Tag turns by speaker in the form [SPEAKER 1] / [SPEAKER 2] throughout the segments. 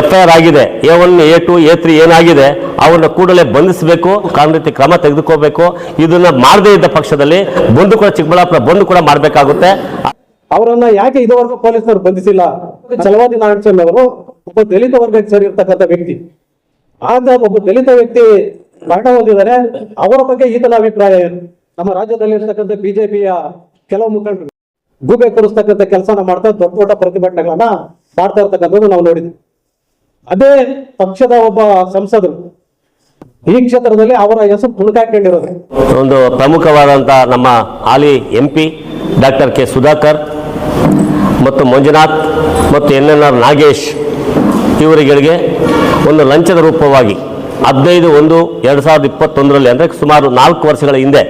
[SPEAKER 1] F I R ಆಗಿದೆ. A one, A two, A three ಏನಾಗಿದೆ ಅವನ್ನ ಕೂಡಲೇ ಬಂಧಿಸಬೇಕು ಕಾನೂನು ಕ್ರಮ ತೆಗೆದುಕೋಬೇಕು. ಇದನ್ನ ಮಾಡದೇ ಇದ್ದ ಪಕ್ಷದಲ್ಲಿ ಬಂದು ಕೂಡ ಚಿಕ್ಕಬಳ್ಳಾಪುರ ಬಂದು ಕೂಡ ಮಾಡಬೇಕಾಗುತ್ತೆ.
[SPEAKER 2] ಅವರನ್ನ ಯಾಕೆ ಇದುವರೆಗೂ ಪೊಲೀಸರು ಬಂಧಿಸಿಲ್ಲ? ಚಲವಾದಿ ನಾರಾಯಣಸ್ವಾಮಿ ಅವರು ಒಬ್ಬ ದಲಿತ ವರ್ಗಕ್ಕೆ ಸೇರಿರ್ತಕ್ಕಂಥ ವ್ಯಕ್ತಿ. ಆದ್ರೆ ಒಬ್ಬ ದಲಿತ ವ್ಯಕ್ತಿ ಮರಣ ಹೊಂದಿದ್ದಾರೆ. ಅವರ ಬಗ್ಗೆ ಈತನ ಅಭಿಪ್ರಾಯ ಏನು? ನಮ್ಮ ರಾಜ್ಯದಲ್ಲಿ ಇರ್ತಕ್ಕಂಥ ಬಿಜೆಪಿಯ ಕೆಲವು ಮುಖಂಡರು ಗೂಬೆ ಕೊಡಿಸ್ತಕ್ಕಂಥ ಕೆಲಸನ ಮಾಡ್ತಾ ದೊಡ್ಡ ದೊಡ್ಡ ಪ್ರತಿಭಟನೆಗಳನ್ನ ಮಾಡ್ತಾ ಇರ್ತಕ್ಕಂಥದ್ದು ನಾವು ನೋಡಿದ್ವಿ. ಅದೇ ಪಕ್ಷದ ಒಬ್ಬ ಸಂಸದರು ಈ ಕ್ಷೇತ್ರದಲ್ಲಿ ಅವರ ಹೆಸರು ತುಣುಕಾಕೊಂಡಿರೋದು.
[SPEAKER 1] ಒಂದು ಪ್ರಮುಖವಾದಂಥ ನಮ್ಮ ಹಾಲಿ M P doctor K Sudhakar ಮತ್ತು ಮಂಜುನಾಥ್ ಮತ್ತು ಎನ್ ಎನ್ ಆರ್ ನಾಗೇಶ್ ಇವರುಗಳಿಗೆ ಒಂದು ಲಂಚದ ರೂಪವಾಗಿ ಹದಿನೈದು ಒಂದು ಎರಡು ಸಾವಿರದ ಇಪ್ಪತ್ತೊಂದರಲ್ಲಿ ಅಂದರೆ ಸುಮಾರು ನಾಲ್ಕು ವರ್ಷಗಳ ಹಿಂದೆ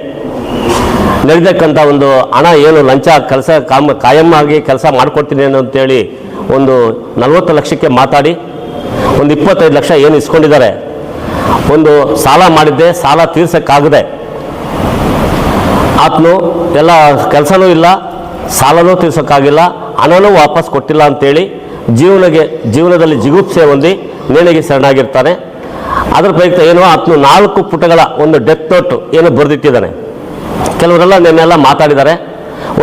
[SPEAKER 1] ನಡೆದಕ್ಕಂಥ ಒಂದು ಹಣ ಏನು ಲಂಚ ಕೆಲಸ ಕಾಮ ಕಾಯಂ ಆಗಿ ಕೆಲಸ ಮಾಡಿಕೊಡ್ತೀನಿ ಅಂತೇಳಿ ಒಂದು ನಲವತ್ತು ಲಕ್ಷಕ್ಕೆ ಮಾತಾಡಿ ಒಂದು ಇಪ್ಪತ್ತೈದು ಲಕ್ಷ ಏನು ಇಸ್ಕೊಂಡಿದ್ದಾರೆ? ಒಂದು ಸಾಲ ಮಾಡಿದ್ದೆ, ಸಾಲ ತೀರ್ಸೋಕ್ಕಾಗದೆ. ಆತನು ಎಲ್ಲ ಕೆಲಸನೂ ಇಲ್ಲ, ಸಾಲನೂ ತೀರ್ಸೋಕ್ಕಾಗಿಲ್ಲ, ಹಣನೂ ವಾಪಸ್ ಕೊಟ್ಟಿಲ್ಲ ಅಂತೇಳಿ ಜೀವನಗೆ, ಜೀವನದಲ್ಲಿ ಜಿಗುಪ್ಸೆ ಹೊಂದಿ ನೇಣಿಗೆ ಶರಣಾಗಿರ್ತಾನೆ ಅದರ ಪ್ರಯುಕ್ತ ಏನು ಆತನು ನಾಲ್ಕು ಪುಟಗಳ ಒಂದು ಡೆತ್ ನೋಟ್ ಏನು ಬರೆದಿಟ್ಟಿದ್ದಾನೆ ಕೆಲವರೆಲ್ಲ ನಿನ್ನೆಲ್ಲ ಮಾತಾಡಿದ್ದಾರೆ.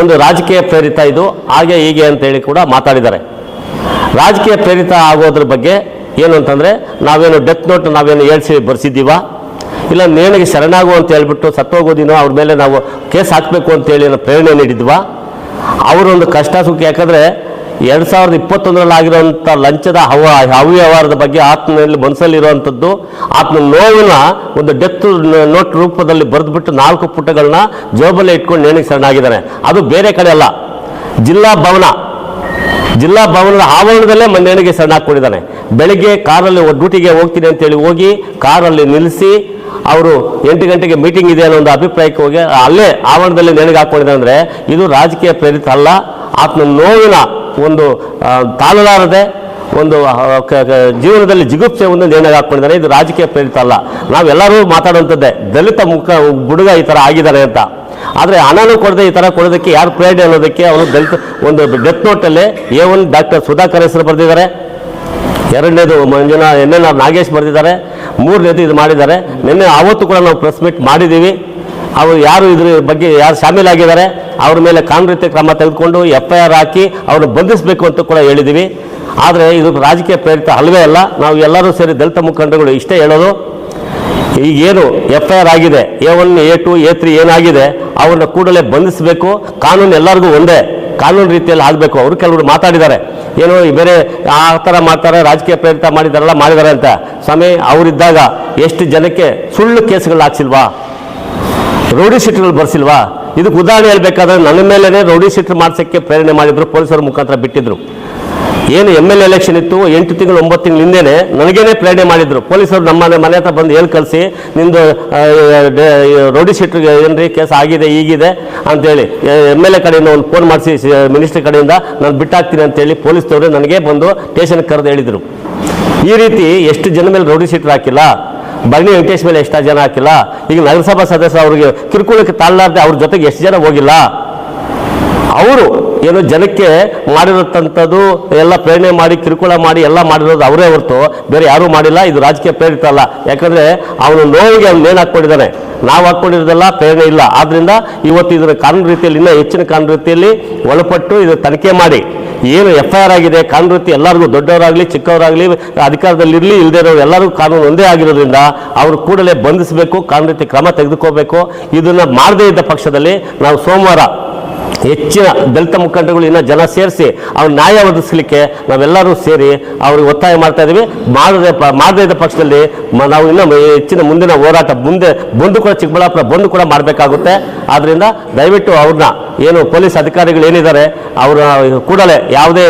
[SPEAKER 1] ಒಂದು ರಾಜಕೀಯ ಪ್ರೇರಿತ ಇದು, ಹಾಗೆ ಹೀಗೆ ಅಂತೇಳಿ ಕೂಡ ಮಾತಾಡಿದ್ದಾರೆ. ರಾಜಕೀಯ ಪ್ರೇರಿತ ಆಗೋದ್ರ ಬಗ್ಗೆ ಏನು ಅಂತಂದರೆ, ನಾವೇನು ಡೆತ್ ನೋಟ್ ನಾವೇನು ಹೇಳ್ಸಿ ಬರ್ಸಿದ್ದೀವಾ? ಇಲ್ಲ ನೇಣಿಗೆ ಶರಣಾಗು ಅಂತ ಹೇಳ್ಬಿಟ್ಟು ಸತ್ತೋಗೋದಿನೋ, ಅವ್ರ ಮೇಲೆ ನಾವು ಕೇಸ್ ಹಾಕಬೇಕು ಅಂತೇಳಿ ಏನೋ ಪ್ರೇರಣೆ ನೀಡಿದ್ವಾ? ಅವರೊಂದು ಕಷ್ಟ ಸುಖ, ಯಾಕಂದರೆ ಎರಡು ಸಾವಿರದ ಇಪ್ಪತ್ತೊಂದರಲ್ಲಿ ಆಗಿರೋಂಥ ಲಂಚದ ಹವ, ಅವ್ಯವಹಾರದ ಬಗ್ಗೆ ಆತ್ಮನಲ್ಲಿ ಮನಸ್ಸಲ್ಲಿರುವಂಥದ್ದು, ಆತ್ಮ ನೋವಿನ ಒಂದು ಡೆತ್ ನೋಟ್ ರೂಪದಲ್ಲಿ ಬರೆದ್ಬಿಟ್ಟು ನಾಲ್ಕು ಪುಟಗಳನ್ನ ಜೋಬಲ್ಲೇ ಇಟ್ಕೊಂಡು ನೇಣಿಗೆ ಶರಣಾಗಿದ್ದಾರೆ ಅದು ಬೇರೆ ಕಡೆ ಅಲ್ಲ. ಜಿಲ್ಲಾ ಭವನ ಜಿಲ್ಲಾ ಭವನದ ಆವರಣದಲ್ಲೇ ಮನೆಯಣಿಗೆ ಸಣ್ಣ ಹಾಕೊಂಡಿದ್ದಾನೆ ಬೆಳಿಗ್ಗೆ ಕಾರಲ್ಲಿ ಡ್ಯೂಟಿಗೆ ಹೋಗ್ತೀನಿ ಅಂತೇಳಿ ಹೋಗಿ ಕಾರಲ್ಲಿ ನಿಲ್ಲಿಸಿ ಅವರು ಎಂಟು ಗಂಟೆಗೆ ಮೀಟಿಂಗ್ ಇದೆ ಅನ್ನೋ ಒಂದು ಅಭಿಪ್ರಾಯಕ್ಕೆ ಹೋಗಿ ಅಲ್ಲೇ ಆವರಣದಲ್ಲಿ ನೆನಗೆ ಹಾಕೊಂಡಿದ್ದಾರೆ ಅಂದರೆ ಇದು ರಾಜಕೀಯ ಪ್ರೇರಿತ ಅಲ್ಲ. ಆತ್ಮ ನೋವಿನ ಒಂದು ತಾಳಲಾರದೆ ಒಂದು ಜೀವನದಲ್ಲಿ ಜಿಗುಪ್ಸೆ ಒಂದು ನೇಣಿಗೆ ಹಾಕೊಂಡಿದ್ದಾರೆ ಇದು ರಾಜಕೀಯ ಪ್ರೇರಿತ ಅಲ್ಲ. ನಾವೆಲ್ಲರೂ ಮಾತಾಡುವಂಥದ್ದೇ ದಲಿತ ಮುಖ ಹುಡುಗ ಈ ಥರ ಆಗಿದ್ದಾರೆ ಅಂತ. ಆದರೆ ಹಣನೂ ಕೊಡದೆ ಈ ಥರ ಕೊಡೋದಕ್ಕೆ ಯಾರು ಪ್ರೇರಣೆ ಅನ್ನೋದಕ್ಕೆ ಅವರು ಡೆತ್ ಒಂದು ಡೆತ್ ನೋಟಲ್ಲಿ ಎ ಒನ್ ಡಾಕ್ಟರ್ ಸುಧಾಕರ್ ಹೆಸರು ಬರೆದಿದ್ದಾರೆ. ಎರಡನೇದು ಮಂಜುನಾ ಎನ್ ಎನ್ ಆರ್ ನಾಗೇಶ್ ಬರೆದಿದ್ದಾರೆ. ಮೂರನೇದು ಇದು ಮಾಡಿದ್ದಾರೆ. ನಿನ್ನೆ ಆವತ್ತು ಕೂಡ ನಾವು ಪ್ರೆಸ್ ಮೀಟ್ ಮಾಡಿದ್ದೀವಿ ಅವರು ಯಾರು ಇದ್ರ ಬಗ್ಗೆ ಯಾರು ಶಾಮೀಲಾಗಿದ್ದಾರೆ ಅವ್ರ ಮೇಲೆ ಕಾನೂನು ಕ್ರಮ ತೆಗೆದುಕೊಂಡು ಎಫ್ ಐ ಆರ್ ಹಾಕಿ ಅವ್ರನ್ನ ಬಂಧಿಸಬೇಕು ಅಂತ ಕೂಡ ಹೇಳಿದ್ದೀವಿ ಆದರೆ ಇದು ರಾಜಕೀಯ ಪ್ರೇರಿತ ಅಲ್ವೇ ಅಲ್ಲ. ನಾವು ಎಲ್ಲರೂ ಸೇರಿ ದಲಿತ ಮುಖಂಡಗಳು ಇಷ್ಟೇ ಹೇಳೋದು. ಈಗೇನು ಎಫ್ ಐ ಆರ್ ಆಗಿದೆ, A one, A two, A three ಏನಾಗಿದೆ, ಅವ್ರನ್ನ ಕೂಡಲೇ ಬಂಧಿಸಬೇಕು, ಕಾನೂನು ಎಲ್ಲರಿಗೂ ಒಂದೇ, ಕಾನೂನು ರೀತಿಯಲ್ಲಿ ಆಗಬೇಕು ಅವರು ಕೆಲವರು ಮಾತಾಡಿದ್ದಾರೆ. ಏನೋ ಬೇರೆ ಆ ಥರ ಮಾಡ್ತಾರೆ, ರಾಜಕೀಯ ಪ್ರೇರಿತ ಮಾಡಿದಾರಲ್ಲ ಮಾಡಿದ್ದಾರೆ ಅಂತ. ಸ್ವಾಮಿ, ಅವರಿದ್ದಾಗ ಎಷ್ಟು ಜನಕ್ಕೆ ಸುಳ್ಳು ಕೇಸ್ಗಳು ಹಾಕ್ಸಿಲ್ವಾ? ರೌಡಿ ಶೀಟ್ಗಳು ಬರ್ಸಿಲ್ವಾ? ಇದಕ್ಕೆ ಉದಾಹರಣೆ ಹೇಳ್ಬೇಕಾದ್ರೆ, ನನ್ನ ಮೇಲೇ ರೌಡಿ ಶೀಟ್ ಮಾಡಿಸೋಕ್ಕೆ ಪ್ರೇರಣೆ ಮಾಡಿದ್ರು, ಪೊಲೀಸರ ಮುಖಾಂತರ ಬಿಟ್ಟಿದ್ರು. ಏನು ಎಂ ಎಲ್ ಎಲೆಕ್ಷನ್ ಇತ್ತು, ಎಂಟು ತಿಂಗಳು, ಒಂಬತ್ತು ತಿಂಗಳು ಹಿಂದೆನೆ ನನಗೇನೆ ಪ್ರೇರಣೆ ಮಾಡಿದ್ರು. ಪೊಲೀಸರು ನಮ್ಮ ಮನೆ ಹತ್ರ ಬಂದು ಹೇಳಿ ಕಳಿಸಿ ನಿಂದು ರೋಡಿ ಸೀಟ್ ಏನ್ರಿ ಕೇಸ್ ಆಗಿದೆ, ಈಗಿದೆ ಅಂತೇಳಿ. ಎಂ ಎಲ್ ಎ ಕಡೆಯಿಂದ ಒಂದು ಫೋನ್ ಮಾಡಿಸಿ ಮಿನಿಸ್ಟರ್ ಕಡೆಯಿಂದ ನಾನು ಬಿಟ್ಟಾಗ್ತೀನಿ ಅಂತೇಳಿ ಪೊಲೀಸ್ನವರು ನನಗೆ ಬಂದು ಸ್ಟೇಷನ್ಗೆ ಕರೆದು ಹೇಳಿದರು. ಈ ರೀತಿ ಎಷ್ಟು ಜನ ಮೇಲೆ ರೌಡಿ ಶೀಟ್ರ್ ಹಾಕಿಲ್ಲ, ಬನ್ನಿ ವೆಂಕಟೇಶ್ ಮೇಲೆ ಎಷ್ಟು ಜನ ಹಾಕಿಲ್ಲ, ಈಗ ನಗರಸಭಾ ಸದಸ್ಯರು ಅವರಿಗೆ ಕಿರುಕುಳಕ್ಕೆ ತಾಳಲಾರ್ದೆ ಅವ್ರ ಜೊತೆಗೆ ಎಷ್ಟು ಜನ ಹೋಗಿಲ್ಲ? ಅವರು ಏನು ಜನಕ್ಕೆ ಮಾಡಿರತಂಥದ್ದು, ಎಲ್ಲ ಪ್ರೇರಣೆ ಮಾಡಿ, ಕಿರುಕುಳ ಮಾಡಿ, ಎಲ್ಲ ಮಾಡಿರೋದು ಅವರೇ ಹೊರತು ಬೇರೆ ಯಾರೂ ಮಾಡಿಲ್ಲ, ಇದು ರಾಜಕೀಯ ಪ್ರೇರಿತ ಅಲ್ಲ. ಯಾಕಂದ್ರೆ ಅವನು ನೋವಿಗೆ ಅವ್ನು ನೇಣು ಹಾಕ್ಕೊಂಡಿದ್ದಾನೆ? ನಾವು ಹಾಕ್ಕೊಂಡಿರೋದೆಲ್ಲ ಪ್ರೇರಣೆ ಇಲ್ಲ. ಆದ್ದರಿಂದ ಇವತ್ತು ಇದರ ಕಾನೂನು ರೀತಿಯಲ್ಲಿ, ಇನ್ನೂ ಹೆಚ್ಚಿನ ಕಾನೂನು ರೀತಿಯಲ್ಲಿ ಒಳಪಟ್ಟು ಇದು ತನಿಖೆ ಮಾಡಿ. ಏನು ಎಫ್ ಐ ಆರ್ ಆಗಿದೆ, ಕಾನೂನು ರೀತಿ ಎಲ್ಲರಿಗೂ ದೊಡ್ಡವರಾಗಲಿ, ಚಿಕ್ಕವರಾಗಲಿ ಅಧಿಕಾರದಲ್ಲಿರಲಿ ಇಲ್ಲದೆ ಇರೋರು ಎಲ್ಲರಿಗೂ ಕಾನೂನು ಒಂದೇ ಆಗಿರೋದ್ರಿಂದ ಅವರು ಕೂಡಲೇ ಬಂಧಿಸಬೇಕು, ಕಾನೂನು ರೀತಿ ಕ್ರಮ ತೆಗೆದುಕೋಬೇಕು. ಇದನ್ನು ಮಾಡದೇ ಇದ್ದ ಪಕ್ಷದಲ್ಲಿ ನಾವು ಸೋಮವಾರ ಹೆಚ್ಚಿನ ದಲಿತ ಮುಖಂಡಗಳು ಇನ್ನೂ ಜನ ಸೇರಿಸಿ ಅವ್ರ ನ್ಯಾಯ ಒದಗಿಸ್ಲಿಕ್ಕೆ ನಾವೆಲ್ಲರೂ ಸೇರಿ ಅವ್ರಿಗೆ ಒತ್ತಾಯ ಮಾಡ್ತಾ ಇದ್ದೀವಿ ಮಾಡದ ಪ- ಮಾಡದೇ ಪಕ್ಷದಲ್ಲಿ ಮ- ನಾವು ಇನ್ನೂ ಹೆಚ್ಚಿನ ಮುಂದಿನ ಹೋರಾಟ ಮುಂದೆ ಬಂದು ಕೂಡ ಚಿಕ್ಕಬಳ್ಳಾಪುರ ಬಂದು ಕೂಡ ಮಾಡಬೇಕಾಗುತ್ತೆ. ಆದ್ದರಿಂದ ದಯವಿಟ್ಟು ಅವ್ರನ್ನ ಏನು ಪೊಲೀಸ್ ಅಧಿಕಾರಿಗಳು ಏನಿದ್ದಾರೆ ಅವರ ಕೂಡಲೇ ಯಾವುದೇ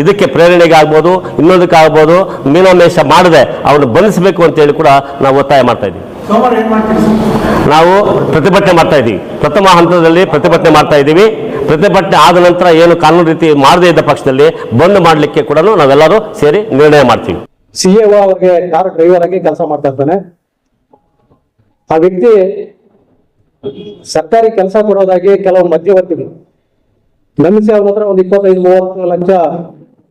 [SPEAKER 1] ಇದಕ್ಕೆ ಪ್ರೇರಣೆಗೆ ಆಗ್ಬೋದು ಇನ್ನೊಂದಕ್ಕೆ ಆಗ್ಬೋದು ಮೀನಾಮೇಷ ಮಾಡದೆ ಅವ್ರನ್ನ ಬಂಧಿಸಬೇಕು ಅಂತೇಳಿ ಕೂಡ ನಾವು ಒತ್ತಾಯ ಮಾಡ್ತಾ ಇದ್ದೀವಿ? ನಾವು ಪ್ರತಿಭಟನೆ ಮಾಡ್ತಾ ಇದ್ದೀವಿ ಪ್ರಥಮ ಹಂತದಲ್ಲಿ ಪ್ರತಿಭಟನೆ ಮಾಡ್ತಾ ಇದ್ದೀವಿ ಪ್ರತಿಭಟನೆ ಆದ ನಂತರ ಏನು ಕಾನೂನು ರೀತಿ ಮಾಡದೇ ಇದ್ದ ಪಕ್ಷದಲ್ಲಿ ಬಂದ್ ಮಾಡಲಿಕ್ಕೆ ಕೂಡ ನಾವೆಲ್ಲರೂ ಸೇರಿ ನಿರ್ಣಯ ಮಾಡ್ತೀವಿ.
[SPEAKER 2] ಸಿ ಎ ಅವರಿಗೆ ಕಾರ್ ಡ್ರೈವರ್ ಆಗಿ ಕೆಲಸ ಮಾಡ್ತಾ ಇರ್ತಾನೆ ಆ ವ್ಯಕ್ತಿ ಸರ್ಕಾರಿ ಕೆಲಸ ಕೊಡೋದಾಗಿ ಕೆಲವು ಮಧ್ಯವರ್ತಿಗಳು. ನಂಬಿಸಿ ಅವ್ರ ಹತ್ರ ಒಂದು ಇಪ್ಪತ್ತೈದು, ಮೂವತ್ತು ಲಕ್ಷ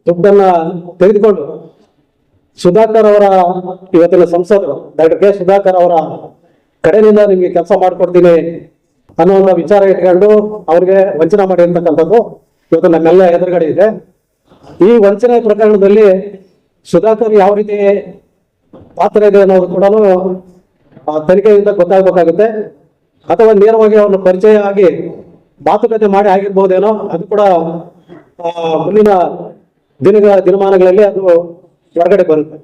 [SPEAKER 2] ದುಡ್ಡನ್ನ ತೆಗೆದುಕೊಂಡು ಸುಧಾಕರ್ ಅವರ ಇವತ್ತಿನ ಸಂಸದರು, ಡಾಕ್ಟರ್ ಕೆ ಸುಧಾಕರ್ ಅವರ ಕಡೆಯಿಂದ ನಿಮಗೆ ಕೆಲಸ ಮಾಡ್ಕೊಡ್ತೀನಿ ಅನ್ನುವಂಥ ವಿಚಾರ ಇಟ್ಕೊಂಡು ಅವ್ರಿಗೆ ವಂಚನೆ ಮಾಡಿರ್ತಕ್ಕಂಥದ್ದು ಇವತ್ತು ನಮ್ಮೆಲ್ಲ ಎದುರುಗಡೆ ಇದೆ. ಈ ವಂಚನೆ ಪ್ರಕರಣದಲ್ಲಿ ಸುಧಾಕರ್ ಯಾವ ರೀತಿ ಪಾತ್ರ ಇದೆ ಅನ್ನೋದು ಕೂಡ ತನಿಖೆಯಿಂದ ಗೊತ್ತಾಗಬೇಕಾಗುತ್ತೆ. ಅಥವಾ ನೇರವಾಗಿ ಅವನು ಪರಿಚಯ ಆಗಿ ಮಾತುಕತೆ ಮಾಡಿ ಆಗಿರ್ಬೋದೇನೋ, ಅದು ಕೂಡ ಮುಂದಿನ ದಿನಗಳ ದಿನಮಾನಗಳಲ್ಲಿ ಅದು ಹೊರಗಡೆ ಬರುತ್ತೆ.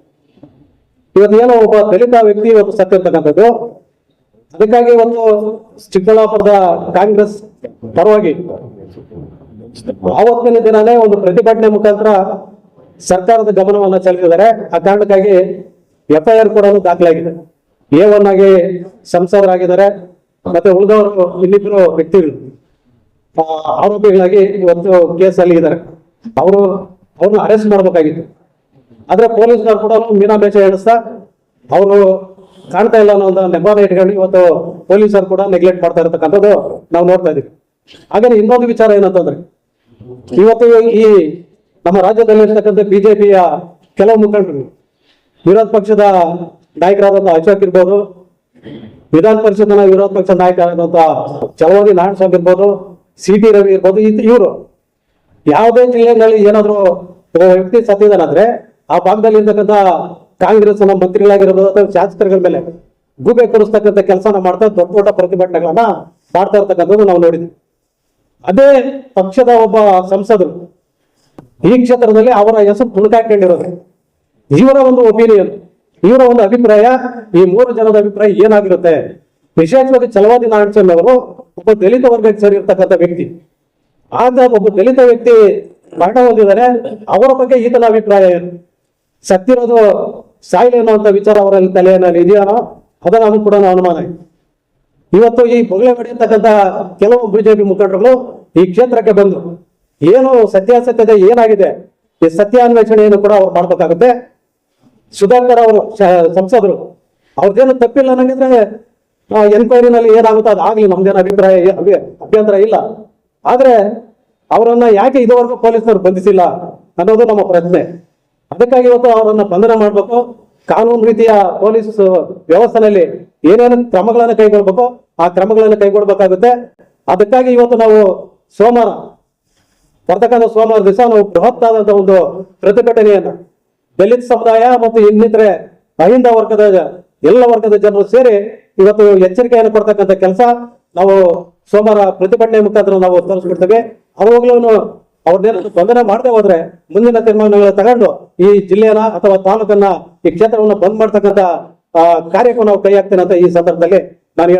[SPEAKER 2] ಇವತ್ತು ಏನೋ ಒಬ್ಬ ದಲಿತ ವ್ಯಕ್ತಿ ಇವತ್ತು ಸತ್ತಿರ್ತಕ್ಕಂಥದ್ದು. ಅದಕ್ಕಾಗಿ ಇವತ್ತು ಚಿಕ್ಕಬಳ್ಳಾಪುರದ ಕಾಂಗ್ರೆಸ್ ಪರವಾಗಿ ಆವತ್ತಿನ ದಿನನೇ ಒಂದು ಪ್ರತಿಭಟನೆ ಮುಖಾಂತರ ಸರ್ಕಾರದ ಗಮನವನ್ನ ಸೆಳೆದಿದ್ದಾರೆ. ಆ ಕಾರಣಕ್ಕಾಗಿ ಎಫ್ಐಆರ್ ಕೂಡ ದಾಖಲಾಗಿದೆ. ಎ ಒನ್ ಆಗಿ ಸಂಸದರಾಗಿದ್ದಾರೆ. ಮತ್ತೆ ಉಳಿದವರು ಇನ್ನಿಬ್ಬರು ವ್ಯಕ್ತಿಗಳು ಆರೋಪಿಗಳಾಗಿ ಇವತ್ತು ಕೇಸಲ್ಲಿ ಇದ್ದಾರೆ. ಅವರು, ಅವ್ರನ್ನ ಅರೆಸ್ಟ್ ಮಾಡಬೇಕಾಗಿತ್ತು. ಆದ್ರೆ ಪೊಲೀಸ್ನವ್ರು ಕೂಡ ಮೀನಾಮೇಷ ಎಣಿಸ್ತಾ ಅವರು ಕಾಣ್ತಾ ಇಲ್ಲ ಅನ್ನೋ ಒಂದು ನೆಬಾನ ಇಟ್ಕೊಂಡು ಇವತ್ತು ಪೊಲೀಸರು ಕೂಡ ನೆಗ್ಲೆಕ್ಟ್ ಮಾಡ್ತಾ ಇರತಕ್ಕಂಥದ್ದು ನಾವು ನೋಡ್ತಾ ಇದೀವಿ. ಹಾಗೆ ಇನ್ನೊಂದು ವಿಚಾರ ಏನಂತಂದ್ರೆ, ಇವತ್ತು ಈ ನಮ್ಮ ರಾಜ್ಯದಲ್ಲಿ ಇರ್ತಕ್ಕಂಥ ಬಿಜೆಪಿಯ ಕೆಲವು ಮುಖಂಡರು, ವಿರೋಧ ಪಕ್ಷದ ನಾಯಕರಾದಂಥ ಅಶೋಕ್ ಇರ್ಬೋದು, ವಿಧಾನ ಪರಿಷತ್ನ ವಿರೋಧ ಪಕ್ಷದ ನಾಯಕರಾದಂಥ ಚಲವಾದಿ ನಾರಾಯಣ ಸ್ವಾಮಿ ಇರ್ಬೋದು ಸಿ ಟಿ ರವಿ ಇರ್ಬೋದು ಇವರು. ಯಾವುದೇ ಜಿಲ್ಲೆಗಳಲ್ಲಿ ಏನಾದ್ರು ವ್ಯಕ್ತಿ ಸತ್ತಿದಾನಂದ್ರೆ ಆ ಭಾಗದಲ್ಲಿ ಇರ್ತಕ್ಕಂಥ ಕಾಂಗ್ರೆಸ್ನ ಮಂತ್ರಿಗಳಾಗಿರ್ಬೋದು ಅಥವಾ ಶಾಸಕರುಗಳ ಮೇಲೆ ಗೂಬೆ ಕೊಡಿಸ್ತಕ್ಕಂಥ ಕೆಲಸನ ಮಾಡ್ತಾ ದೊಡ್ಡ ದೊಡ್ಡ ಪ್ರತಿಭಟನೆಗಳನ್ನ ಮಾಡ್ತಾ ಇರ್ತಕ್ಕಂಥದ್ದು ನಾವು ನೋಡಿದ್ವಿ. ಅದೇ ಪಕ್ಷದ ಒಬ್ಬ ಸಂಸದರು ಈ ಕ್ಷೇತ್ರದಲ್ಲಿ ಅವರ ಹೆಸರು ತುಣುಕಾಕೊಂಡಿರೋದು. ಇವರ ಒಂದು ಒಪಿನಿಯನ್ ಇವರ ಒಂದು ಅಭಿಪ್ರಾಯ, ಈ ಮೂರು ಜನದ ಅಭಿಪ್ರಾಯ ಏನಾಗಿರುತ್ತೆ? ವಿಶೇಷವಾಗಿ ಚಲವಾದಿ ನಾರಾಯಣಸ್ವಾಮಿ ಅವರು ಒಬ್ಬ ದಲಿತ ವರ್ಗಕ್ಕೆ ಸೇರಿರ್ತಕ್ಕಂಥ ವ್ಯಕ್ತಿ. ಆಗ ಒಬ್ಬ ದಲಿತ ವ್ಯಕ್ತಿ ಮರಣ ಹೊಂದಿದ್ದಾರೆ. ಅವರ ಬಗ್ಗೆ ಈತನ ಅಭಿಪ್ರಾಯ ಏನು? ಸತ್ತಿರೋದು ಸಾಯಿಲೆ ಅಂತ ವಿಚಾರ ಅವರಲ್ಲಿ ತಲೆಯಲ್ಲಿ ಇದೆಯಾನೋ ಅದು ಕೂಡ ಅನುಮಾನ ಇವತ್ತು ಈ ಬೊಗಳೆ ಹೊಡೆಯತಕ್ಕಂಥ ಕೆಲವು ಬಿಜೆಪಿ ಮುಖಂಡರುಗಳು ಈ ಕ್ಷೇತ್ರಕ್ಕೆ ಬಂದು ಏನು ಸತ್ಯಾಸತ್ಯತೆ ಏನಾಗಿದೆ? ಈ ಸತ್ಯಾನ್ವೇಷಣೆಯನ್ನು ಕೂಡ ಅವ್ರು ಮಾಡ್ಬೇಕಾಗುತ್ತೆ. ಸುಧಾಕರ್ ಅವರು ಸಂಸದರು, ಅವ್ರದ್ದೇನು ತಪ್ಪಿಲ್ಲ ನನಗಿದ್ರೆ ಎನ್ಕ್ವೈರಿನಲ್ಲಿ ಏನಾಗುತ್ತೋ ಅದು ಆಗ್ಲಿ, ನಮ್ದೇನು ಅಭಿಪ್ರಾಯ ಅಭ್ಯಂತರ ಇಲ್ಲ. ಆದ್ರೆ ಅವರನ್ನ ಯಾಕೆ ಇದುವರೆಗೂ ಪೊಲೀಸರು ಬಂಧಿಸಿಲ್ಲ ಅನ್ನೋದು ನಮ್ಮ ಪ್ರಶ್ನೆ ಅದಕ್ಕಾಗಿ ಇವತ್ತು ಅವರನ್ನ ಬಂಧನ ಮಾಡಬೇಕು. ಕಾನೂನು ರೀತಿಯ ಪೊಲೀಸ್ ವ್ಯವಸ್ಥೆಯಲ್ಲಿ ಏನೇನು ಕ್ರಮಗಳನ್ನು ಕೈಗೊಳ್ಬೇಕು ಆ ಕ್ರಮಗಳನ್ನು ಕೈಗೊಳ್ಬೇಕಾಗುತ್ತೆ ಅದಕ್ಕಾಗಿ ಇವತ್ತು ನಾವು ಸೋಮವಾರ, ಬರ್ತಕ್ಕಂಥ ಸೋಮವಾರ ದಿವಸ ನಾವು ಬೃಹತ್ತಾದಂತ ಒಂದು ಪ್ರತಿಭಟನೆಯನ್ನು ದಲಿತ ಸಮುದಾಯ ಮತ್ತು ಇನ್ನಿತರೆ ಅಹಿಂದ ವರ್ಗದ ಎಲ್ಲ ವರ್ಗದ ಜನರು ಸೇರಿ ಇವತ್ತು ಎಚ್ಚರಿಕೆಯನ್ನು ಕೊಡ್ತಕ್ಕಂಥ ಕೆಲಸ ನಾವು ಸೋಮವಾರ ಪ್ರತಿಭಟನೆ ಮುಖಾಂತರ ನಾವು ತೋರಿಸ್ಬಿಡ್ತೇವೆ ಅವಾಗಲೂ ಅವ್ರನ್ನೇನು ಬಂಧನ ಮಾಡದೆ ಹೋದ್ರೆ ಮುಂದಿನ ತೀರ್ಮಾನಗಳು ತಗೊಂಡು ಈ ಜಿಲ್ಲೆಯನ್ನ ಅಥವಾ ತಾಲೂಕನ್ನ ಈ ಕ್ಷೇತ್ರವನ್ನ ಬಂದ್ ಮಾಡ್ತಕ್ಕಂತ ಕಾರ್ಯಕ್ಕೂ ನಾವು ಕೈ ಹಾಕ್ತೇನೆ ಅಂತ ಈ ಸಂದರ್ಭದಲ್ಲಿ ನಾನು